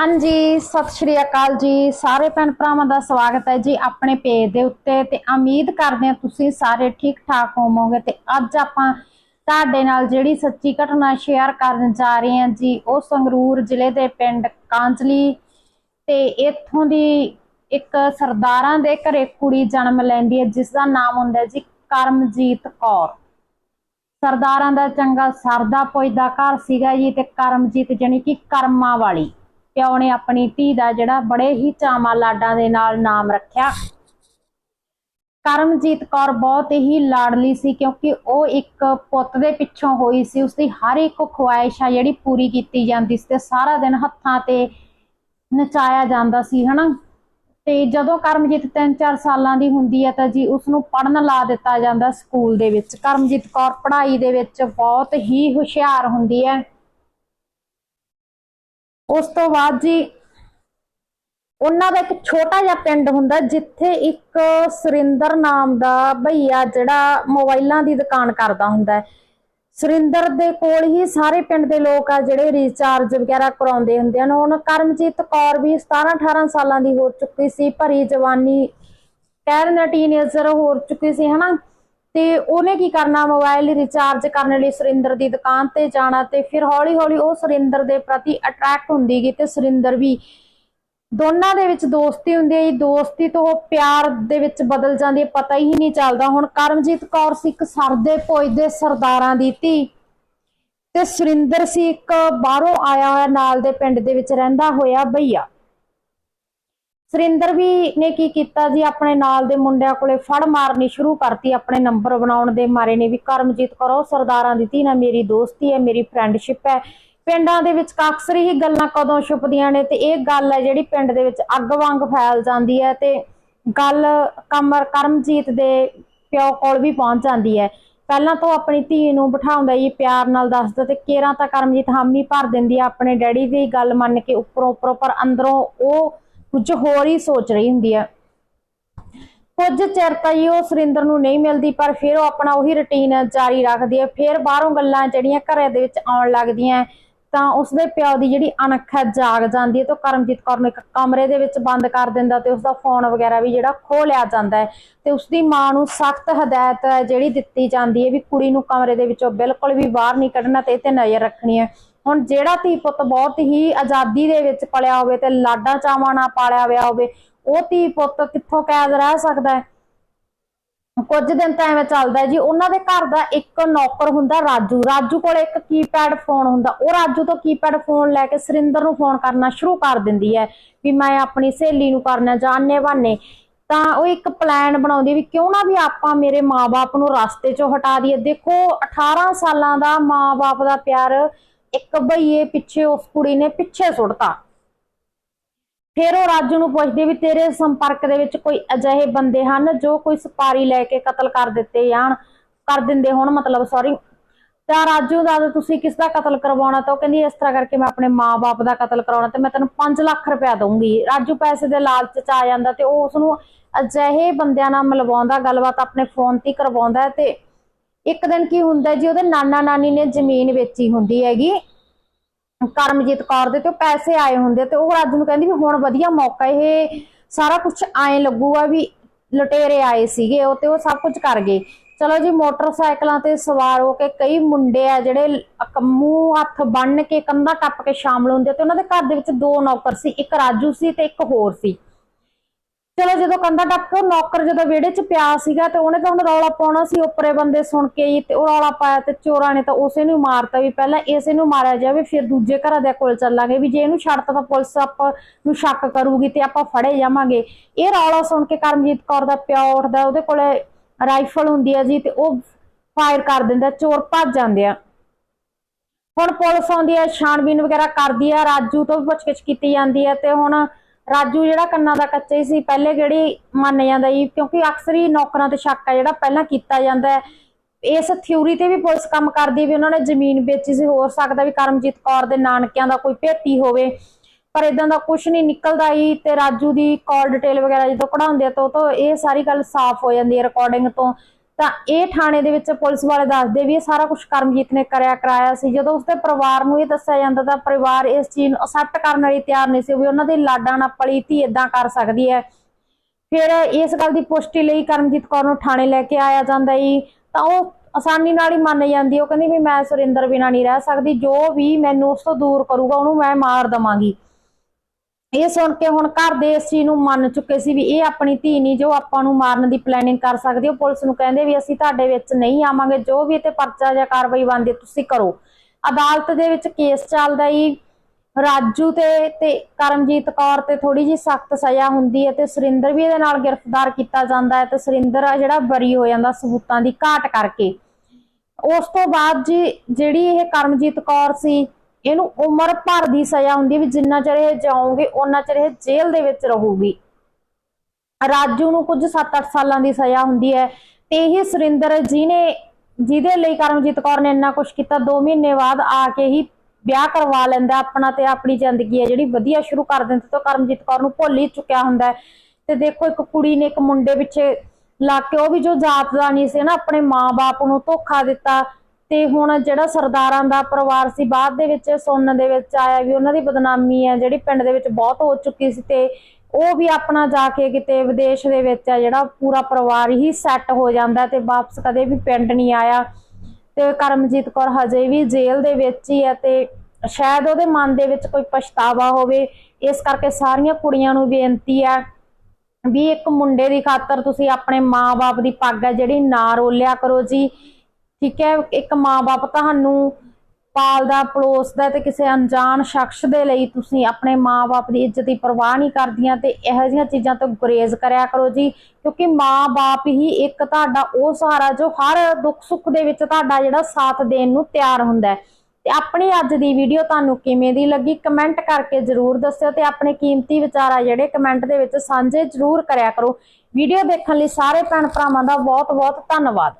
ਹਾਂਜੀ, ਸਤਿ ਸ਼੍ਰੀ ਅਕਾਲ ਜੀ। ਸਾਰੇ ਭੈਣ ਭਰਾਵਾਂ ਦਾ ਸਵਾਗਤ ਹੈ ਜੀ ਆਪਣੇ ਪੇਜ ਦੇ ਉੱਤੇ ਤੇ ਉਮੀਦ ਕਰਦੇ ਹਾਂ ਤੁਸੀਂ ਸਾਰੇ ਠੀਕ ਠਾਕ ਹੋਵੋਗੇ ਤੇ ਅੱਜ ਆਪਾਂ ਤੁਹਾਡੇ ਨਾਲ ਜਿਹੜੀ ਸੱਚੀ ਘਟਨਾ ਸ਼ੇਅਰ ਕਰਨ ਜਾ ਰਹੇ ਹਾਂ ਜੀ, ਉਹ ਸੰਗਰੂਰ ਜ਼ਿਲ੍ਹੇ ਦੇ ਪਿੰਡ ਕਾਂਜਲੀ ਤੇ ਇੱਥੋਂ ਦੀ ਇੱਕ ਸਰਦਾਰਾਂ ਦੇ ਘਰੇ ਕੁੜੀ ਜਨਮ ਲੈਂਦੀ ਹੈ, ਜਿਸ ਦਾ ਨਾਮ ਹੁੰਦਾ ਜੀ ਕਰਮਜੀਤ ਕੌਰ। ਸਰਦਾਰਾਂ ਦਾ ਚੰਗਾ ਸਰਦਾ ਪੁੱਜਦਾ ਘਰ ਸੀਗਾ ਜੀ ਤੇ ਕਰਮਜੀਤ ਜਾਣੀ ਕਿ ਕਰਮਾਂ ਵਾਲੀ। ਪਿਓ ਨੇ ਆਪਣੀ ਧੀ ਦਾ ਜਿਹੜਾ ਬੜੇ ਹੀ ਚਾਵਾਂ ਲਾਡਾਂ ਦੇ ਨਾਲ ਨਾਮ ਰੱਖਿਆ। ਕਰਮਜੀਤ ਕੌਰ ਬਹੁਤ ਹੀ ਲਾਡਲੀ ਸੀ ਕਿਉਂਕਿ ਉਹ ਇੱਕ ਪੁੱਤ ਦੇ ਪਿੱਛੋਂ ਹੋਈ ਸੀ। ਉਸਦੀ ਹਰ ਇੱਕ ਖੁਆਇਸ਼ ਆ ਜਿਹੜੀ ਪੂਰੀ ਕੀਤੀ ਜਾਂਦੀ ਸੀ ਤੇ ਸਾਰਾ ਦਿਨ ਹੱਥਾਂ ਤੇ ਨਚਾਇਆ ਜਾਂਦਾ ਸੀ, ਹਨਾ? ਤੇ ਜਦੋਂ ਕਰਮਜੀਤ 3-4 ਸਾਲਾਂ ਦੀ ਹੁੰਦੀ ਹੈ ਤਾਂ ਜੀ ਉਸ ਨੂੰ ਪੜਨ ਲਾ ਦਿੱਤਾ ਜਾਂਦਾ ਸਕੂਲ ਦੇ ਵਿੱਚ। ਕਰਮਜੀਤ ਕੌਰ ਪੜ੍ਹਾਈ ਦੇ ਵਿੱਚ ਬਹੁਤ ਹੀ ਹੁਸ਼ਿਆਰ ਹੁੰਦੀ ਹੈ। ਉਸ ਤੋਂ ਬਾਅਦ ਜੀ ਉਹਨਾਂ ਦਾ ਇੱਕ ਛੋਟਾ ਜਿਹਾ ਪਿੰਡ ਹੁੰਦਾ ਜਿੱਥੇ ਇੱਕ ਸੁਰਿੰਦਰ ਨਾਮ ਦਾ ਭਈਆ ਜਿਹੜਾ ਮੋਬਾਈਲਾਂ ਦੀ ਦੁਕਾਨ ਕਰਦਾ ਹੁੰਦਾ ਹੈ। ਸੁਰਿੰਦਰ ਦੇ ਕੋਲ ਹੀ ਸਾਰੇ ਪਿੰਡ ਦੇ ਲੋਕ ਆ ਜਿਹੜੇ ਰੀਚਾਰਜ ਵਗੈਰਾ ਕਰਾਉਂਦੇ ਹੁੰਦੇ ਹਨ। ਹੁਣ ਕਰਮਜੀਤ ਕੌਰ ਵੀ 17 18 ਸਾਲਾਂ ਦੀ ਹੋ ਚੁੱਕੀ ਸੀ, ਭਰੀ ਜਵਾਨੀ, ਕਹਿ ਟੀਨੇਜਰ ਹੋ ਚੁੱਕੀ ਸੀ, ਹਨਾ? ਤੇ ਉਹਨੇ ਕੀ ਕਰਨਾ ਮੋਬਾਈਲ ਰਿਚਾਰਜ ਕਰਨ ਲਈ ਸੁਰਿੰਦਰ ਦੀ ਦੁਕਾਨ ਤੇ ਜਾਣਾ ਤੇ ਫਿਰ ਹੌਲੀ ਹੌਲੀ ਉਹ ਸੁਰਿੰਦਰ ਦੇ ਪ੍ਰਤੀ ਅਟਰੈਕਟ ਹੁੰਦੀ ਗਈ ਤੇ ਸੁਰਿੰਦਰ ਵੀ ਦੋਨਾਂ ਦੇ ਵਿੱਚ ਦੋਸਤੀ ਹੁੰਦੀ ਹੈ ਜੀ। ਦੋਸਤੀ ਤੋਂ ਉਹ ਪਿਆਰ ਦੇ ਵਿੱਚ ਬਦਲ ਜਾਂਦੀ ਹੈ, ਪਤਾ ਹੀ ਨਹੀਂ ਚੱਲਦਾ। ਹੁਣ ਕਰਮਜੀਤ ਕੌਰ ਸੀ ਇੱਕ ਸਰਦੇ ਪੁੱਜਦੇ ਸਰਦਾਰਾਂ ਦੀ ਧੀ ਤੇ ਸੁਰਿੰਦਰ ਸੀ ਇੱਕ ਬਾਹਰੋਂ ਆਇਆ ਹੋਇਆ ਨਾਲ ਦੇ ਪਿੰਡ ਦੇ ਵਿੱਚ ਰਹਿੰਦਾ ਹੋਇਆ ਭਈਆ ਸੁਰਿੰਦਰ ਵੀ ਨੇ ਕੀ ਕੀਤਾ ਜੀ, ਆਪਣੇ ਨਾਲ ਦੇ ਮੁੰਡਿਆਂ ਕੋਲੇ ਫੜ ਮਾਰਨੀ ਸ਼ੁਰੂ ਕਰਤੀ, ਆਪਣੇ ਨੰਬਰ ਬਣਾਉਣ ਦੇ ਮਾਰੇ ਨੇ ਵੀ, ਕਰਮਜੀਤ ਕਰੋ, ਸਰਦਾਰਾਂ ਦੀ ਧੀ ਨਾਲ ਮੇਰੀ ਦੋਸਤੀ ਹੈ, ਮੇਰੀ ਫਰੈਂਡਸ਼ਿਪ ਹੈ। ਪਿੰਡਾਂ ਦੇ ਵਿੱਚ ਅਕਸਰ ਹੀ ਗੱਲਾਂ ਕਦੋਂ ਛੁਪਦੀਆਂ ਨੇ ਤੇ ਇਹ ਗੱਲ ਹੈ ਜਿਹੜੀ ਪਿੰਡ ਦੇ ਵਿੱਚ ਅੱਗ ਵਾਂਗ ਫੈਲ ਜਾਂਦੀ ਹੈ ਤੇ ਗੱਲ ਕਮਰ ਕਰਮਜੀਤ ਦੇ ਪਿਓ ਕੋਲ ਵੀ ਪਹੁੰਚ ਜਾਂਦੀ ਹੈ। ਪਹਿਲਾਂ ਤਾਂ ਉਹ ਆਪਣੀ ਧੀ ਨੂੰ ਬਿਠਾਉਂਦਾ ਜੀ, ਪਿਆਰ ਨਾਲ ਦੱਸਦਾ ਤੇ ਕੇਰਾਂ ਤਾਂ ਕਰਮਜੀਤ ਹਾਮੀ ਭਰ ਦਿੰਦੀ ਆ ਆਪਣੇ ਡੈਡੀ ਦੀ ਗੱਲ ਮੰਨ ਕੇ ਉੱਪਰੋਂ ਉੱਪਰੋਂ, ਪਰ ਅੰਦਰੋਂ ਉਹ ਕੁਝ ਹੋਰ ਹੀ ਸੋਚ ਰਹੀ ਹੁੰਦੀ ਆ। ਕੁਝ ਚਿਰ ਤਾਂ ਜੀ ਉਹ ਸੁਰਿੰਦਰ ਨੂੰ ਨਹੀਂ ਮਿਲਦੀ, ਪਰ ਫਿਰ ਉਹ ਆਪਣਾ ਉਹੀ ਰੁਟੀਨ ਜਾਰੀ ਰੱਖਦੀ ਹੈ ਫਿਰ ਬਾਹਰੋਂ ਗੱਲਾਂ ਜਿਹੜੀਆਂ ਘਰੇ ਦੇ ਵਿੱਚ ਆਉਣ ਲੱਗਦੀਆਂ ਤਾਂ ਉਸਦੇ ਪਿਓ ਦੀ ਜਿਹੜੀ ਅਣਖ ਹੈ, ਜਾਗ ਜਾਂਦੀ ਹੈ ਤੇ ਉਹ ਕਰਮਜੀਤ ਕੌਰ ਨੂੰ ਇੱਕ ਕਮਰੇ ਦੇ ਵਿੱਚ ਬੰਦ ਕਰ ਦਿੰਦਾ ਤੇ ਉਸਦਾ ਫੋਨ ਵਗੈਰਾ ਵੀ ਜਿਹੜਾ ਖੋਹ ਲਿਆ ਜਾਂਦਾ ਹੈ ਤੇ ਉਸਦੀ ਮਾਂ ਨੂੰ ਸਖਤ ਹਦਾਇਤ ਜਿਹੜੀ ਦਿੱਤੀ ਜਾਂਦੀ ਹੈ ਵੀ ਕੁੜੀ ਨੂੰ ਕਮਰੇ ਦੇ ਵਿੱਚੋਂ ਬਿਲਕੁਲ ਵੀ ਬਾਹਰ ਨਹੀਂ ਕੱਢਣਾ ਤੇ ਇਹ ਤੇ ਨਜ਼ਰ ਰੱਖਣੀ ਹੈ। ਹੁਣ ਜਿਹੜਾ ਧੀ ਪੁੱਤ ਬਹੁਤ ਹੀ ਆਜ਼ਾਦੀ ਦੇ ਵਿੱਚ ਪਲਿਆ ਹੋਵੇ ਤੇ ਲਾਡਾਂ ਚਾਵਾਂ ਨਾਲ ਪਾਲਿਆ ਹੋਇਆ ਹੋਵੇ, ਉਹ ਧੀ ਪੁੱਤ ਕਿੱਥੋਂ ਕੈਦ ਰਹਿ ਸਕਦਾ ਹੈ? ਕੁਝ ਦਿਨ ਤਾਂ ਐਵੇਂ ਚੱਲਦਾ ਜੀ। ਉਹਨਾਂ ਦੇ ਘਰ ਦਾ ਇੱਕ ਨੌਕਰ ਹੁੰਦਾ, ਰਾਜੂ। ਰਾਜੂ ਕੋਲ ਇੱਕ ਕੀਪੈਡ ਫੋਨ ਹੁੰਦਾ। ਉਹ ਰਾਜੂ ਤੋਂ ਕੀਪੈਡ ਫੋਨ ਲੈ ਕੇ ਸੁਰਿੰਦਰ ਨੂੰ ਫੋਨ ਕਰਨਾ ਸ਼ੁਰੂ ਕਰ ਦਿੰਦੀ ਹੈ ਵੀ ਮੈਂ ਆਪਣੀ ਸਹੇਲੀ ਨੂੰ ਕਰਨਾ ਜਾਣੇ ਬਾਨੇ। ਤਾਂ ਉਹ ਇੱਕ ਪਲਾਨ ਬਣਾਉਂਦੀ ਵੀ ਕਿਉਂ ਨਾ ਵੀ ਆਪਾਂ ਮੇਰੇ ਮਾਪੇ ਨੂੰ ਰਸਤੇ 'ਚੋਂ ਹਟਾ ਦਈਏ। ਦੇਖੋ 18 ਸਾਲਾਂ ਦਾ ਮਾਪੇ ਦਾ ਪਿਆਰ ਇੱਕ ਬਈਏ ਪਿੱਛੇ ਉਸ ਕੁੜੀ ਨੇ ਪਿੱਛੇ ਸੁੱਟਤਾ। ਫਿਰ ਉਹ ਰਾਜੂ ਨੂੰ ਪੁੱਛਦੀ ਵੀ ਤੇਰੇ ਸੰਪਰਕ ਦੇ ਵਿੱਚ ਕੋਈ ਅਜਿਹੇ ਬੰਦੇ ਹਨ ਜੋ ਕੋਈ ਸਪਾਰੀ ਲੈ ਕੇ ਕਤਲ ਕਰ ਦਿੱਤੇ ਜਾਣ, ਕਰ ਦਿੰਦੇ ਹੋਣ, ਮਤਲਬ ਸੌਰੀ ਤਾਂ ਰਾਜੂ ਦਾ ਤੁਸੀਂ ਕਿਸ ਦਾ ਕਤਲ ਕਰਵਾਉਣਾ ਤਾਂ ਉਹ ਕਹਿੰਦੀ ਇਸ ਤਰ੍ਹਾਂ ਕਰਕੇ ਮੈਂ ਆਪਣੇ ਮਾਪੇ ਦਾ ਕਤਲ ਕਰਾਉਣਾ ਤੇ ਮੈਂ ਤੈਨੂੰ 5 ਲੱਖ ਰੁਪਇਆ ਦਊਂਗੀ। ਰਾਜੂ ਪੈਸੇ ਦੇ ਲਾਲਚ ਚ ਆ ਜਾਂਦਾ ਤੇ ਉਹ ਉਸ ਨੂੰ ਅਜਿਹੇ ਬੰਦਿਆਂ ਨਾਲ ਮਿਲਵਾਉਂਦਾ, ਗੱਲਬਾਤ ਆਪਣੇ ਫੋਨ ਤੇ ਕਰਵਾਉਂਦਾ ਤੇ ਇੱਕ ਦਿਨ ਕੀ ਹੁੰਦਾ ਜੀ, ਉਹਦੇ ਨਾਨਾ ਨਾਨੀ ਨੇ ਜ਼ਮੀਨ ਵੇਚੀ ਹੁੰਦੀ ਹੈਗੀ। ਕਰਮਜੀਤ ਕੌਰ ਦੇ ਤੇ ਉਹ ਪੈਸੇ ਆਏ ਹੁੰਦੇ ਤੇ ਉਹ ਰਾਜੂ ਨੂੰ ਕਹਿੰਦੀ ਵੀ ਹੁਣ ਵਧੀਆ ਮੌਕਾ, ਇਹ ਸਾਰਾ ਕੁਝ ਐਂ ਲੱਗੂਗਾ ਵੀ ਲੁਟੇਰੇ ਆਏ ਸੀਗੇ ਉਹ ਤੇ ਉਹ ਸਭ ਕੁਝ ਕਰ ਗਏ। ਚਲੋ ਜੀ, ਮੋਟਰਸਾਈਕਲਾਂ ਤੇ ਸਵਾਰ ਹੋ ਕੇ ਕਈ ਮੁੰਡੇ ਆ ਜਿਹੜੇ ਮੂੰਹ ਹੱਥ ਬੰਨ ਕੇ ਕੰਧਾ ਟੱਪ ਕੇ ਸ਼ਾਮਲ ਹੁੰਦੇ ਤੇ ਉਹਨਾਂ ਦੇ ਘਰ ਦੇ ਵਿੱਚ ਦੋ ਨੌਕਰ ਸੀ, ਇੱਕ ਰਾਜੂ ਸੀ ਤੇ ਇੱਕ ਹੋਰ ਸੀ। ਚਲੋ ਜਦੋਂ ਕੰਧਾ ਟੱਪ ਕੇ ਉਹ ਨੌਕਰ ਜਦੋਂ ਵਿਹੜੇ 'ਚ ਪਿਆ ਸੀਗਾ ਤੇ ਉਹਨੇ ਤਾਂ ਹੁਣ ਰੌਲਾ ਪਾਉਣਾ ਸੀ ਉੱਪਰੇ ਬੰਦੇ ਸੁਣ ਕੇ ਹੀ ਤੇ ਉਹ ਰੌਲਾ ਪਾਇਆ ਤੇ ਚੋਰਾਂ ਨੇ ਤਾਂ ਉਸੇ ਨੂੰ ਮਾਰਤਾ ਵੀ ਪਹਿਲਾਂ ਇਸੇ ਨੂੰ ਮਾਰਿਆ ਜਾਵੇ, ਫਿਰ ਦੂਜੇ ਘਰਾਂ ਦੇ ਕੋਲ ਚੱਲਾਂਗੇ ਵੀ ਜੇ ਇਹਨੂੰ ਛੱਡਤਾ ਤਾਂ ਪੁਲਿਸ ਆਪਾਂ ਨੂੰ ਸ਼ੱਕ ਕਰੂਗੀ ਤੇ ਆਪਾਂ ਫੜੇ ਜਾਵਾਂਗੇ। ਇਹ ਰੌਲਾ ਸੁਣ ਕੇ ਕਰਮਜੀਤ ਕੌਰ ਦਾ ਪਿਓ ਉੱਠਦਾ, ਉਹਦੇ ਕੋਲੇ ਰਾਈਫਲ ਹੁੰਦੀ ਹੈ ਜੀ ਤੇ ਉਹ ਫਾਇਰ ਕਰ ਦਿੰਦਾ, ਚੋਰ ਭੱਜ ਜਾਂਦੇ ਆ। ਹੁਣ ਪੁਲਿਸ ਆਉਂਦੀ ਹੈ ਛਾਣਬੀਨ ਵਗੈਰਾ ਕਰਦੀ ਹੈ ਰਾਜੂ ਤੋਂ ਵੀ ਪੁੱਛਗਿੱਛ ਕੀਤੀ ਜਾਂਦੀ ਹੈ ਤੇ ਹੁਣ ਰਾਜੂ ਜਿਹੜਾ ਕੰਨਾਂ ਦਾ ਕੱਚਾ ਹੀ ਸੀ, ਪਹਿਲੇ ਜਿਹੜੀ ਮੰਨ ਜਾਂਦਾ ਜੀ ਕਿਉਂਕਿ ਅਕਸਰ ਹੀ ਨੌਕਰਾਂ ਤੇ ਸ਼ੱਕ ਆ ਜਿਹੜਾ ਪਹਿਲਾਂ ਕੀਤਾ ਜਾਂਦਾ ਹੈ। ਇਸ ਥਿਊਰੀ ਤੇ ਵੀ ਪੁਲਿਸ ਕੰਮ ਕਰਦੀ ਵੀ ਉਹਨਾਂ ਨੇ ਜ਼ਮੀਨ ਵੇਚੀ ਸੀ ਹੋ ਸਕਦਾ ਵੀ ਕਰਮਜੀਤ ਕੌਰ ਦੇ ਨਾਨਕਿਆਂ ਦਾ ਕੋਈ ਭੇਤੀ ਹੋਵੇ। ਪਰ ਇਦਾਂ ਦਾ ਕੁਝ ਨਹੀਂ ਨਿਕਲਦਾ ਹੀ ਤੇ ਰਾਜੂ ਦੀ ਕਾਲ ਡਿਟੇਲ ਵਗੈਰਾ ਜਦੋਂ ਕਢਾਉਂਦੇ ਆ ਤਾਂ ਉਹ ਤੋਂ ਇਹ ਸਾਰੀ ਗੱਲ ਸਾਫ਼ ਹੋ ਜਾਂਦੀ ਹੈ ਰਿਕਾਰਡਿੰਗ ਤੋਂ। ਤਾਂ ਇਹ ਥਾਣੇ ਦੇ ਵਿੱਚ ਪੁਲਿਸ ਵਾਲੇ ਦੱਸਦੇ ਵੀ ਇਹ ਸਾਰਾ ਕੁਝ ਕਰਮਜੀਤ ਨੇ ਕਰਿਆ, ਕਰਾਇਆ ਸੀ। ਜਦੋਂ ਉਸਦੇ ਪਰਿਵਾਰ ਨੂੰ ਇਹ ਦੱਸਿਆ ਜਾਂਦਾ ਤਾਂ ਪਰਿਵਾਰ ਇਸ ਚੀਜ਼ ਨੂੰ ਅਸੈਪਟ ਕਰਨ ਲਈ ਤਿਆਰ ਨਹੀਂ ਸੀ ਵੀ ਉਹਨਾਂ ਦੀ ਲਾਡਾਂ ਨਾਲ ਪਲੀ ਧੀ ਇਦਾਂ ਕਰ ਸਕਦੀ ਹੈ। ਫਿਰ ਇਸ ਗੱਲ ਦੀ ਪੁਸ਼ਟੀ ਲਈ ਕਰਮਜੀਤ ਕੌਰ ਨੂੰ ਥਾਣੇ ਲੈ ਕੇ ਆਇਆ ਜਾਂਦਾ ਈ ਤਾਂ ਉਹ ਆਸਾਨੀ ਨਾਲ ਹੀ ਮੰਨ ਜਾਂਦੀ, ਉਹ ਕਹਿੰਦੀ ਵੀ ਮੈਂ ਸੁਰਿੰਦਰ ਬਿਨਾਂ ਨਹੀਂ ਰਹਿ ਸਕਦੀ, ਜੋ ਵੀ ਮੈਨੂੰ ਉਸ ਤੋਂ ਦੂਰ ਕਰੂਗਾ ਉਹਨੂੰ ਮੈਂ ਮਾਰ ਦਵਾਂਗੀ। ਇਹ ਸੁਣ ਕੇ ਹੁਣ ਘਰ ਦੇ ਇਸ ਚੀਜ਼ ਨੂੰ ਮੰਨ ਚੁੱਕੇ ਸੀ ਵੀ ਇਹ ਆਪਣੀ ਧੀ ਨਹੀਂ ਜੋ ਆਪਾਂ ਨੂੰ ਮਾਰਨ ਦੀ ਪਲੈਨਿੰਗ ਕਰ ਸਕਦੀ ਹੈ ਪੁਲਿਸ ਨੂੰ ਕਹਿੰਦੇ ਵੀ ਅਸੀਂ ਤੁਹਾਡੇ ਵਿੱਚ ਨਹੀਂ ਆਵਾਂਗੇ, ਜੋ ਵੀ ਤੇ ਪਰਚਾ ਜਾਂ ਕਾਰਵਾਈ ਬਣਦੀ ਤੁਸੀਂ ਕਰੋ। ਅਦਾਲਤ ਦੇ ਵਿੱਚ ਕੇਸ ਚੱਲਦਾ ਈ ਰਾਜੂ ਤੇ ਤੇ ਕਰਮਜੀਤ ਕੌਰ ਤੇ ਥੋੜੀ ਜੀ ਸਖਤ ਸਜ਼ਾ ਹੁੰਦੀ ਹੈ ਤੇ ਸੁਰਿੰਦਰ ਵੀ ਇਹਦੇ ਨਾਲ ਗ੍ਰਿਫਤਾਰ ਕੀਤਾ ਜਾਂਦਾ ਹੈ ਤੇ ਸੁਰਿੰਦਰ ਆ ਜਿਹੜਾ ਬਰੀ ਹੋ ਜਾਂਦਾ ਸਬੂਤਾਂ ਦੀ ਘਾਟ ਕਰਕੇ। ਉਸ ਤੋਂ ਬਾਅਦ ਜੀ, ਜਿਹੜੀ ਇਹ ਕਰਮਜੀਤ ਕੌਰ ਸੀ ਇਹਨੂੰ ਉਮਰ ਭਰ ਦੀ ਸਜ਼ਾ ਹੁੰਦੀ ਹੈ ਵੀ ਜਿੰਨਾ ਚਿਰ ਇਹ ਜਾਓਗੇ ਉਹਨਾਂ ਚਿਰ ਇਹ ਜੇਲ੍ਹ ਦੇ ਵਿੱਚ ਰਹੂਗੀ। ਰਾਜੂ ਨੂੰ ਕੁਝ 7-8 ਸਾਲਾਂ ਦੀ ਸਜ਼ਾ ਹੁੰਦੀ ਹੈ ਤੇ ਇਹ ਸੁਰਿੰਦਰ ਜਿਹਨੇ, ਜਿਹਦੇ ਲਈ ਕਰਮਜੀਤ ਕੌਰ ਨੇ ਇੰਨਾ ਕੁਝ ਕੀਤਾ 2 ਮਹੀਨੇ ਬਾਅਦ ਆ ਕੇ ਹੀ ਵਿਆਹ ਕਰਵਾ ਲੈਂਦਾ ਆਪਣਾ ਤੇ ਆਪਣੀ ਜ਼ਿੰਦਗੀ ਹੈ ਜਿਹੜੀ ਵਧੀਆ ਸ਼ੁਰੂ ਕਰ ਦਿੰਦਾ ਤੇ ਕਰਮਜੀਤ ਕੌਰ ਨੂੰ ਭੁੱਲ ਹੀ ਚੁੱਕਿਆ ਹੁੰਦਾ ਤੇ ਦੇਖੋ ਇੱਕ ਕੁੜੀ ਨੇ ਇੱਕ ਮੁੰਡੇ ਪਿੱਛੇ ਲੱਗ ਕੇ ਉਹ ਵੀ ਜੋ ਜਾਤ ਦਾ ਨਹੀਂ ਸੀ ਨਾ, ਆਪਣੇ ਮਾਪੇ ਨੂੰ ਧੋਖਾ ਦਿੱਤਾ ਤੇ ਹੁਣ ਜਿਹੜਾ ਸਰਦਾਰਾਂ ਦਾ ਪਰਿਵਾਰ ਸੀ, ਬਾਅਦ ਦੇ ਵਿੱਚ ਸੁਣਨ ਦੇ ਵਿੱਚ ਆਇਆ ਵੀ ਉਹਨਾਂ ਦੀ ਬਦਨਾਮੀ ਹੈ, ਜਿਹੜੀ ਪਿੰਡ ਦੇ ਵਿੱਚ ਬਹੁਤ ਹੋ ਚੁੱਕੀ ਸੀ ਤੇ ਉਹ ਵੀ ਆਪਣਾ ਜਾ ਕੇ ਕਿਤੇ ਵਿਦੇਸ਼ ਦੇ ਵਿੱਚ ਆ, ਜਿਹੜਾ ਪੂਰਾ ਪਰਿਵਾਰ ਹੀ ਸੈੱਟ ਹੋ ਜਾਂਦਾ ਤੇ ਵਾਪਸ ਕਦੇ ਵੀ ਪਿੰਡ ਨਹੀਂ ਆਇਆ। ਤੇ ਕਰਮਜੀਤ ਕੌਰ ਹਜੇ ਵੀ ਜੇਲ੍ਹ ਦੇ ਵਿੱਚ ਹੀ ਹੈ ਤੇ ਸ਼ਾਇਦ ਉਹਦੇ ਮਨ ਦੇ ਵਿੱਚ ਕੋਈ ਪਛਤਾਵਾ ਹੋਵੇ, ਇਸ ਕਰਕੇ ਸਾਰੀਆਂ ਕੁੜੀਆਂ ਨੂੰ ਬੇਨਤੀ ਹੈ ਵੀ ਇੱਕ ਮੁੰਡੇ ਦੀ ਖਾਤਰ ਤੁਸੀਂ ਆਪਣੇ ਮਾਪੇ ਦੀ ਪੱਗ ਹੈ, ਜਿਹੜੀ ਨਾ ਰੋਲਿਆ ਕਰੋ ਜੀ। ਠੀਕ ਹੈ, ਇੱਕ ਮਾਪੇ ਤੁਹਾਨੂੰ ਪਾਲਦਾ ਪਲੋਸਦਾ ਤੇ ਕਿਸੇ ਅਣਜਾਣ ਸ਼ਖਸ ਦੇ ਲਈ ਤੁਸੀਂ ਆਪਣੇ ਮਾਪੇ ਦੀ ਇੱਜ਼ਤ ਦੀ ਪਰਵਾਹ ਨਹੀਂ ਕਰਦੀਆਂ ਤੇ ਇਹੋ ਜਿਹੀਆਂ ਚੀਜ਼ਾਂ ਤੋਂ ਗੁਰੇਜ਼ ਕਰਿਆ ਕਰੋ ਜੀ, ਕਿਉਂਕਿ ਮਾਪੇ ਹੀ ਇੱਕ ਤੁਹਾਡਾ, ਉਹ ਸਹਾਰਾ ਜੋ ਹਰ ਦੁੱਖ ਸੁੱਖ ਦੇ ਵਿੱਚ ਤੁਹਾਡਾ ਜਿਹੜਾ ਸਾਥ ਦੇਣ ਨੂੰ ਤਿਆਰ ਹੁੰਦਾ ਹੈ। ਤੇ ਆਪਣੀ ਅੱਜ ਦੀ ਵੀਡੀਓ ਤੁਹਾਨੂੰ ਕਿਵੇਂ ਦੀ ਲੱਗੀ ਕਮੈਂਟ ਕਰਕੇ ਜਰੂਰ ਦੱਸਿਓ ਤੇ ਆਪਣੇ ਕੀਮਤੀ ਵਿਚਾਰ ਆ ਜਿਹੜੇ ਕਮੈਂਟ ਦੇ ਵਿੱਚ ਸਾਂਝੇ ਜਰੂਰ ਕਰਿਆ ਕਰੋ। ਵੀਡੀਓ ਦੇਖਣ ਲਈ ਸਾਰੇ ਭੈਣ ਭਰਾਵਾਂ ਦਾ ਬਹੁਤ ਬਹੁਤ ਧੰਨਵਾਦ।